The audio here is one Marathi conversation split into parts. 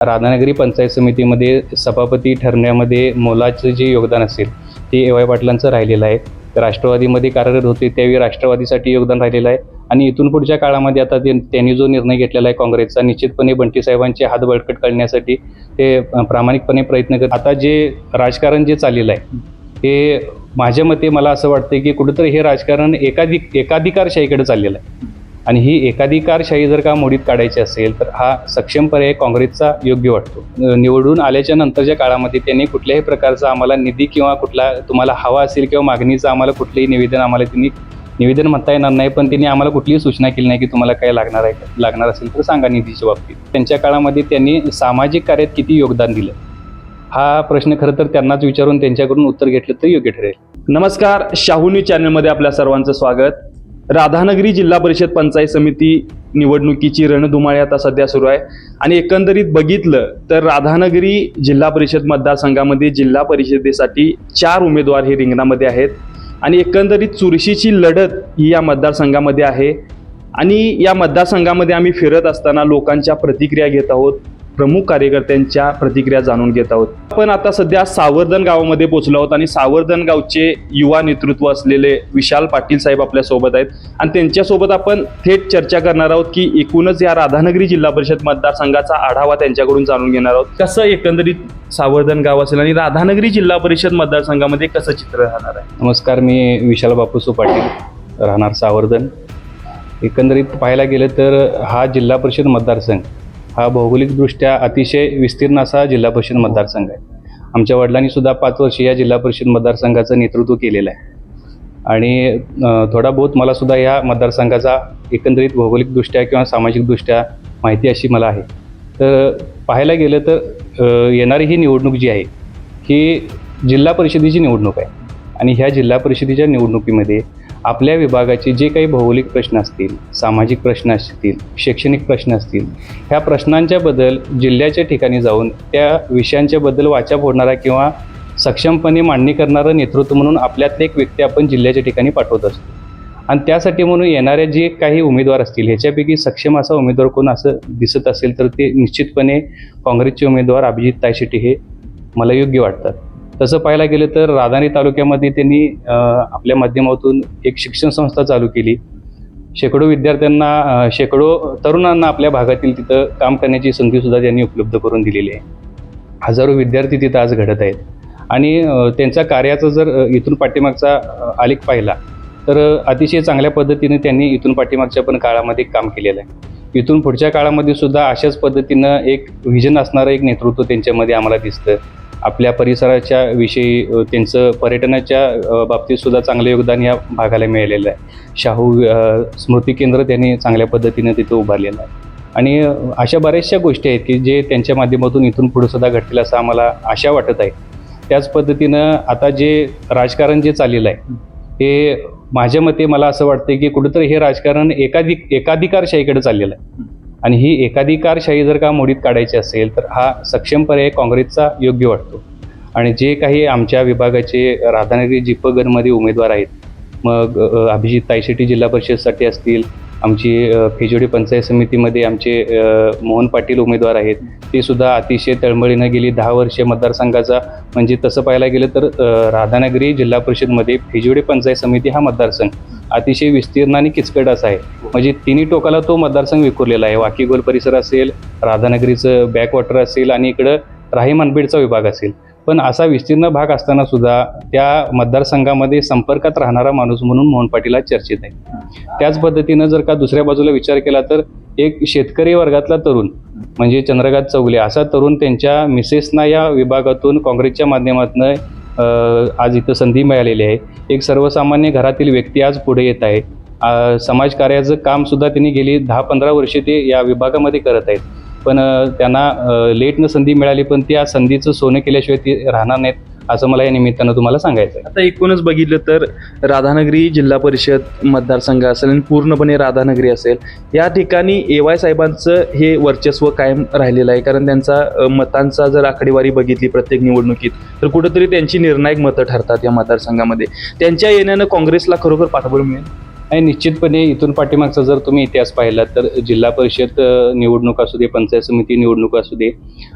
राधानगरी पंचायत समितीमध्ये सभापती ठरण्यामध्ये मोलाचं जे योगदान असेल ते ए वाय पाटलांचं राहिलेलं आहे. राष्ट्रवादीमध्ये कार्यरत होते त्यावेळी राष्ट्रवादीसाठी योगदान राहिलेलं आहे. आणि इथून पुढच्या काळामध्ये आता ते त्यांनी जो निर्णय घेतलेला आहे काँग्रेसचा निश्चितपणे बंटी साहेबांचे हात बळकट करण्यासाठी ते प्रामाणिकपणे प्रयत्न करत आता जे राजकारण जे चाललेलं आहे ते माझ्या मते मला असं वाटतं की कुठंतरी हे राजकारण एकाधिक एकाधिकारशाहीकडे चाललेलं आहे. आणि ही एकाधिकारशाही जर का मोडीत काढायची असेल तर हा सक्षम पर्याय काँग्रेसचा योग्य वाटतो. निवडून आल्याच्या नंतरच्या काळामध्ये त्यांनी कुठल्याही प्रकारचा आम्हाला निधी किंवा कुठला तुम्हाला हवा असेल किंवा मागणीचं आम्हाला कुठलंही निवेदन आम्हाला त्यांनी निवेदन म्हणता येणार नाही पण त्यांनी आम्हाला कुठलीही सूचना केली नाही की तुम्हाला काय लागणार आहे लागणार असेल तर सांगा निधीच्या बाबतीत. त्यांच्या काळामध्ये त्यांनी सामाजिक कार्यात किती योगदान दिलं? हा प्रश्न खरं तर त्यांनाच विचारून त्यांच्याकडून उत्तर घेतलं तर योग्य ठरेल. नमस्कार शाहूनी चॅनलमध्ये आपल्या सर्वांचं स्वागत. राधानगरी जिल्हा परिषद पंचायत समिती निवडणुकीची रणधुमाळी आता सध्या सुरू आहे. आणि एकंदरीत बघितलं तर राधानगरी जिल्हा परिषद मतदारसंघामध्ये जिल्हा परिषदेसाठी चार उमेदवार हे रिंगणामध्ये आहेत. आणि एकंदरीत चुरशीची लढत ही या मतदारसंघामध्ये आहे. आणि या मतदारसंघामध्ये आम्ही फिरत असताना लोकांच्या प्रतिक्रिया घेत आहोत. प्रमुख कार्यकर्त्यांच्या प्रतिक्रिया जाणून घेत आहोत. आपण आता सध्या सावर्धन गावामध्ये पोहोचलो आहोत आणि सावर्धन गावचे युवा नेतृत्व असलेले विशाल पाटील साहेब आपल्यासोबत आहेत. आणि त्यांच्यासोबत आपण थेट चर्चा करणार आहोत की एकूणच या राधानगरी जिल्हा परिषद मतदारसंघाचा आढावा त्यांच्याकडून जाणून घेणार आहोत. कसं एकंदरीत सावर्धन गाव असेल आणि राधानगरी जिल्हा परिषद मतदारसंघामध्ये कसं चित्र राहणार आहे? नमस्कार मी विशाल बापूसू पाटील राहणार सावर्धन. एकंदरीत पाहायला गेलं तर हा जिल्हा परिषद मतदारसंघ हा भौगोलिकदृष्ट्या अतिशय विस्तीर्ण असा जिल्हा परिषद मतदारसंघ आहे. आमच्या वडिलांनी सुद्धा पाच वर्ष या जिल्हा परिषद मतदारसंघाचं नेतृत्व केलेलं आहे. आणि थोडा बहुत मला सुद्धा या मतदारसंघाचा एकंदरीत भौगोलिकदृष्ट्या किंवा सामाजिकदृष्ट्या माहिती अशी मला आहे. तर पाहायला गेलं तर येणारी ही निवडणूक जी आहे ही जिल्हा परिषदेची निवडणूक आहे. आणि ह्या जिल्हा परिषदेच्या निवडणुकीमध्ये आपल्या विभागाचे जे काही भौगोलिक प्रश्न असतील सामाजिक प्रश्न असतील शैक्षणिक प्रश्न असतील ह्या प्रश्नांच्याबद्दल जिल्ह्याच्या ठिकाणी जाऊन त्या विषयांच्याबद्दल वाचा फोडणारा किंवा सक्षमपणे मांडणी करणारं नेतृत्व म्हणून आपल्यातले एक व्यक्ती आपण जिल्ह्याच्या ठिकाणी पाठवत असतो. आणि त्यासाठी म्हणून येणारे जे काही उमेदवार असतील ह्याच्यापैकी सक्षम असा उमेदवार कोण असं दिसत असेल तर ते निश्चितपणे काँग्रेसचे उमेदवार अभिजित तायशेट्टी हे मला योग्य वाटतात. तसं पाहायला गेलं तर राधानी तालुक्यामध्ये त्यांनी आपल्या माध्यमातून एक शिक्षण संस्था चालू केली. शेकडो विद्यार्थ्यांना शेकडो तरुणांना आपल्या भागातील तिथं काम करण्याची संधीसुद्धा त्यांनी उपलब्ध करून दिलेली आहे. हजारो विद्यार्थी तिथं आज घडत आहेत. आणि त्यांचा त्यांच्या कार्याचा जर इथून पाठीमागचा आलेख पाहिला तर अतिशय चांगल्या पद्धतीने त्यांनी इथून पाठीमागच्या पण काळामध्ये काम केलेलं आहे. इथून पुढच्या काळामध्ये सुद्धा अशाच पद्धतीनं एक व्हिजन असणारं एक नेतृत्व त्यांच्यामध्ये आम्हाला दिसतं. आपल्या परिसराच्या विषयी त्यांचं पर्यटनाच्या बाबतीतसुद्धा बाबतीत सुद्धा चांगलं योगदान या भागाला मिळालेलं आहे. शाहू स्मृती केंद्र त्यांनी चांगल्या पद्धतीनं तिथं उभारलेलं आहे. आणि अशा बऱ्याचशा गोष्टी आहेत की जे त्यांच्या माध्यमातून इथून पुढंसुद्धा घडतील असं आम्हाला आशा वाटत आहे. त्याच पद्धतीनं आता जे राजकारण जे चाललेलं आहे हे माझ्या मते मला असं वाटतं की कुठंतरी हे राजकारण एकाधिक एकाधिकारशाहीकडे चाललेलं आहे. आणि ही एकाधिकारशाही जर का मोडीत काढायची असेल तर हा सक्षम पर्याय काँग्रेसचा योग्य वाटतो. आणि जे काही आमच्या विभागाचे राधानगरी जिपगणमध्ये उमेदवार आहेत मग अभिजित तायशेटी जिल्हा परिषदसाठी असतील आमची अ, पंचायत समितीमध्ये आमचे मोहन पाटील उमेदवार आहेत. ते सुद्धा अतिशय तळमळीनं गेली. दहा वर्षे मतदारसंघाचा म्हणजे तसं पाहायला गेलं तर राधानगरी जिल्हा परिषदमध्ये फिजोडी पंचायत समिती हा मतदारसंघ. अतिशय विस्तीर्ण आणि किचकट असा आहे. म्हणजे तिन्ही टोकाला तो मतदारसंघ विखुरलेला आहे. वाकीगोल परिसर असेल राधानगरीचं बॅकवॉटर असेल आणि इकडं राही मानबीडचा विभाग असेल. पण असा विस्तीर्ण भाग असताना सुद्धा त्या मतदारसंघामध्ये संपर्कात राहणारा माणूस म्हणून मोहन पाटील हा चर्चेत आहे त्याच पद्धतीनं जर का दुसऱ्या बाजूला विचार केला तर एक शेतकरी वर्गातला तरुण म्हणजे चंद्रकांत चौगले असा तरुण त्यांच्या मिसेसना या विभागातून काँग्रेसच्या माध्यमातून आज इथं संधी मिळालेली आहे. एक सर्वसामान्य घरातील व्यक्ती आज पुढे येत आहे. समाजकार्याचं कामसुद्धा त्यांनी गेली दहा पंधरा वर्षे ते या विभागामध्ये करत आहेत. पण त्यांना लेटनं संधी मिळाली पण त्या संधीचं सोनं केल्याशिवाय ते राहणार नाहीत असं मला या निमित्तानं तुम्हाला सांगायचं आहे. आता एकूणच बघितलं तर राधानगरी जिल्हा परिषद मतदारसंघ असेल आणि पूर्णपणे राधानगरी असेल या ठिकाणी ए वाय साहेबांचं हे वर्चस्व कायम राहिलेलं आहे कारण त्यांचा मतांचा जर आकडेवारी बघितली प्रत्येक निवडणुकीत तर कुठंतरी त्यांची निर्णायक मतं ठरतात या मतदारसंघामध्ये. त्यांच्या येण्यानं काँग्रेसला खरोखर पाठबळ मिळेल? आणि निश्चितपणे इथून पाठीमागचा जर तुम्ही इतिहास पाहिला तर जिल्हा परिषद निवडणूक असू दे पंचायत समिती निवडणूक असू दे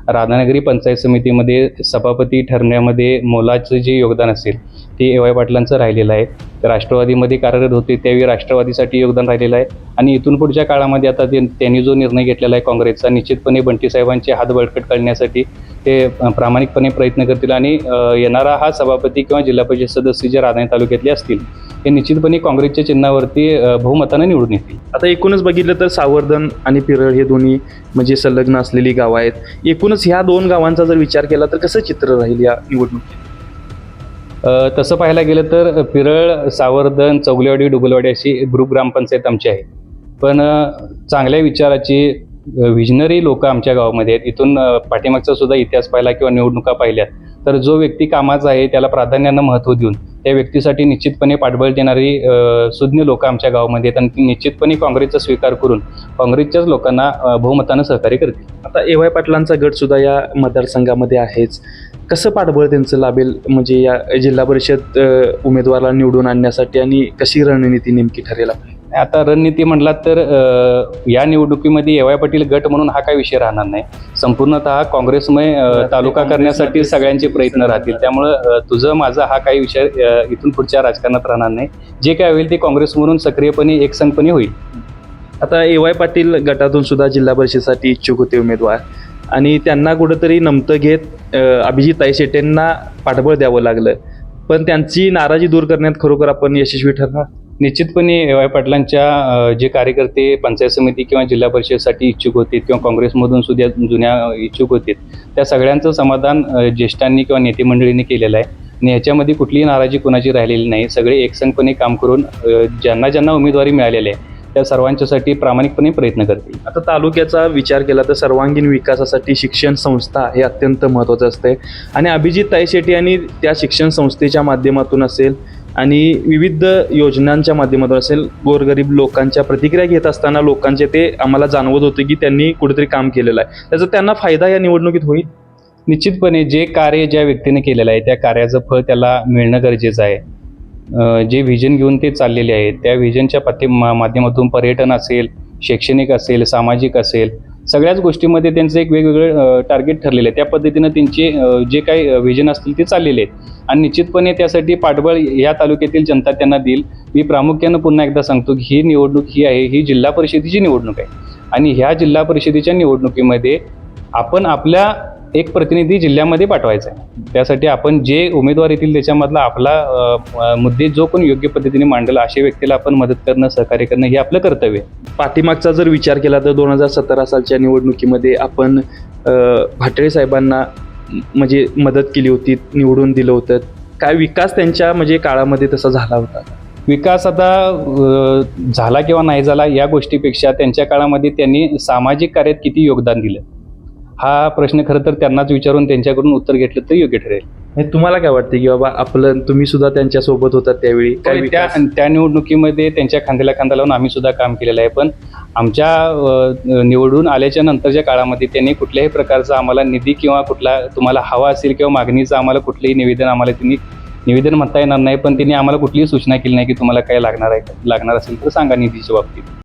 राधानगरी पंचायत समितीमध्ये सभापती ठरण्यामध्ये मोलाचं जे योगदान असेल ते ए वाय पाटलांचं राहिलेलं आहे. ते राष्ट्रवादीमध्ये कार्यरत होते त्यावेळी राष्ट्रवादीसाठी योगदान राहिलेलं आहे. आणि इथून पुढच्या काळामध्ये आता ते त्यांनी जो निर्णय घेतलेला आहे काँग्रेसचा निश्चितपणे बंटी साहेबांचे हात बळकट करण्यासाठी ते प्रामाणिकपणे प्रयत्न करतील आणि येणारा हा सभापती किंवा जिल्हा परिषद सदस्य जे राधानगरी तालुक्यातले असतील हे निश्चितपणे काँग्रेसच्या चिन्हावरती बहुमतानं निवडून येतील. आता एकूणच बघितलं तर सावर्धन आणि पिरळ हे दोन्ही म्हणजे संलग्न असलेली गावं आहेत. एकूणच ह्या दोन गावांचा जर विचार केला तर कसं चित्र राहील या निवडणुकीत? तसं पाहायला गेलं तर पिरळ सावर्धन चौगलेवाडी डुबलवाडी अशी ग्रुप ग्रामपंचायत आमची आहे. पण चांगल्या विचाराची विजनरी लोक आमच्या गावामध्ये आहेत. इथून पाठीमागचा सुद्धा इतिहास पाहिला किंवा निवडणुका पाहिल्या तर जो व्यक्ती कामाचा आहे त्याला प्राधान्यानं महत्त्व देऊन त्या व्यक्तीसाठी निश्चितपणे पाठबळ देणारी सुज्ञ लोक आमच्या गावामध्ये आहेत. आणि ती निश्चितपणे काँग्रेसचा स्वीकार करून काँग्रेसच्याच लोकांना बहुमतानं सहकार्य करतील. आता ए वाय पाटलांचा गट सुद्धा या मतदारसंघामध्ये आहेच. कसं पाठबळ त्यांचं लाभेल? म्हणजे या जिल्हा परिषद उमेदवाराला निवडून आणण्यासाठी आणि कशी रणनीती नेमकी ठरेल आपली? आता रणनीती म्हटलात तर या निवडणुकीमध्ये एवाय पाटील गट म्हणून हा काही विषय राहणार नाही. संपूर्णतः काँग्रेसमय तालुका करण्यासाठी सगळ्यांचे प्रयत्न राहतील. त्यामुळं तुझं माझा हा काही विषय इथून पुढच्या राजकारणात राहणार नाही. जे काय होईल ते काँग्रेस म्हणून सक्रियपणे एकसंघपणे होईल. आता ए वाय पाटील गटातून सुद्धा जिल्हा परिषदेसाठी इच्छुक होते उमेदवार. आणि त्यांना कुठंतरी नमतं घेत अभिजित ताई शेटेंना पाठबळ द्यावं लागलं. पण त्यांची नाराजी दूर करण्यात खरोखर आपण यशस्वी ठरणार? निश्चितपणे वाय. पाटलांच्या जे कार्यकर्ते पंचायत समिती किंवा जिल्हा परिषदेसाठी इच्छुक होते किंवा काँग्रेसमधून सुद्धा जुन्या इच्छुक होते त्या सगळ्यांचं समाधान ज्येष्ठांनी किंवा नेते मंडळींनी केलेलं आहे. आणि याच्यामध्ये कुठलीही नाराजी कोणाची राहिलेली नाही. सगळे एकसंघपणे काम करून ज्यांना ज्यांना उमेदवारी मिळालेली आहे त्या सर्वांच्यासाठी प्रामाणिकपणे प्रयत्न करतील. आता तालुक्याचा विचार केला तर सर्वांगीण विकासासाठी शिक्षण संस्था हे अत्यंत महत्त्वाचं असते आणि अभिजित ताई शेट्टी यांनी त्या शिक्षण संस्थेच्या माध्यमातून असेल आणि विविध योजनांच्या माध्यमातून असेल गोरगरीब लोकांच्या प्रतिक्रिया घेत असताना लोकांचे ते आम्हाला जाणवत होते की त्यांनी कुठेतरी काम केलेलं आहे. त्याचा त्यांना फायदा या निवडणुकीत होईल? निश्चितपणे जे कार्य ज्या व्यक्तीने केलेलं आहे त्या कार्याचं फळ त्याला मिळणं गरजेचं आहे. जे व्हिजन घेऊन ते चाललेले आहेत त्या व्हिजनच्या पाठी मा- माध्यमातून पर्यटन असेल शैक्षणिक असेल सामाजिक असेल सगळ्याच गोष्टीमध्ये त्यांचं एक वेगवेगळं टार्गेट ठरलेलं आहे त्या पद्धतीनं त्यांचे जे काही व्हिजन असतील ते चाललेले आहेत. आणि निश्चितपणे त्यासाठी पाठबळ या तालुक्यातील जनता त्यांना देईल. मी प्रामुख्यानं पुन्हा एकदा सांगतो की ही निवडणूक ही आहे ही जिल्हा परिषदेची निवडणूक आहे. आणि ह्या जिल्हा परिषदेच्या निवडणुकीमध्ये आपण आपल्या एक प्रतिनिधी जिल्ह्यामध्ये पाठवायचा आहे. त्यासाठी आपण जे उमेदवार येतील त्याच्यामधला आपला मुद्दे जो कोण योग्य पद्धतीने मांडला अशा व्यक्तीला आपण मदत करणं सहकार्य करणं हे आपलं कर्तव्य आहे. पाठीमागचा जर विचार केला तर दोन हजार सतरा सालच्या निवडणुकीमध्ये आपण भाटळे साहेबांना म्हणजे मदत केली होती निवडून दिलं होतं. काय विकास त्यांच्या म्हणजे काळामध्ये तसा झाला होता? विकास आता झाला किंवा नाही झाला या गोष्टीपेक्षा त्यांच्या काळामध्ये त्यांनी सामाजिक कार्यात किती योगदान दिलं? हा प्रश्न खरं तर त्यांनाच विचारून त्यांच्याकडून उत्तर घेतलं तर योग्य ठरेल. हे तुम्हाला काय वाटतं की बाबा आपलं तुम्ही सुद्धा त्यांच्यासोबत होता त्यावेळी? काय त्या विकास? त्या निवडणुकीमध्ये त्यांच्या खांद्याला खांदा लावून आम्ही सुद्धा काम केलेलं आहे. पण आमच्या अ, निवडून आल्याच्या नंतरच्या काळामध्ये त्यांनी कुठल्याही प्रकारचा आम्हाला निधी किंवा कुठला तुम्हाला हवा असेल किंवा मागणीचं आम्हाला कुठलंही निवेदन आम्हाला त्यांनी निवेदन म्हणता येणार नाही. पण त्यांनी आम्हाला कुठलीही सूचना केली नाही की तुम्हाला काय लागणार आहे लागणार असेल तर सांगा निधीच्या बाबतीत.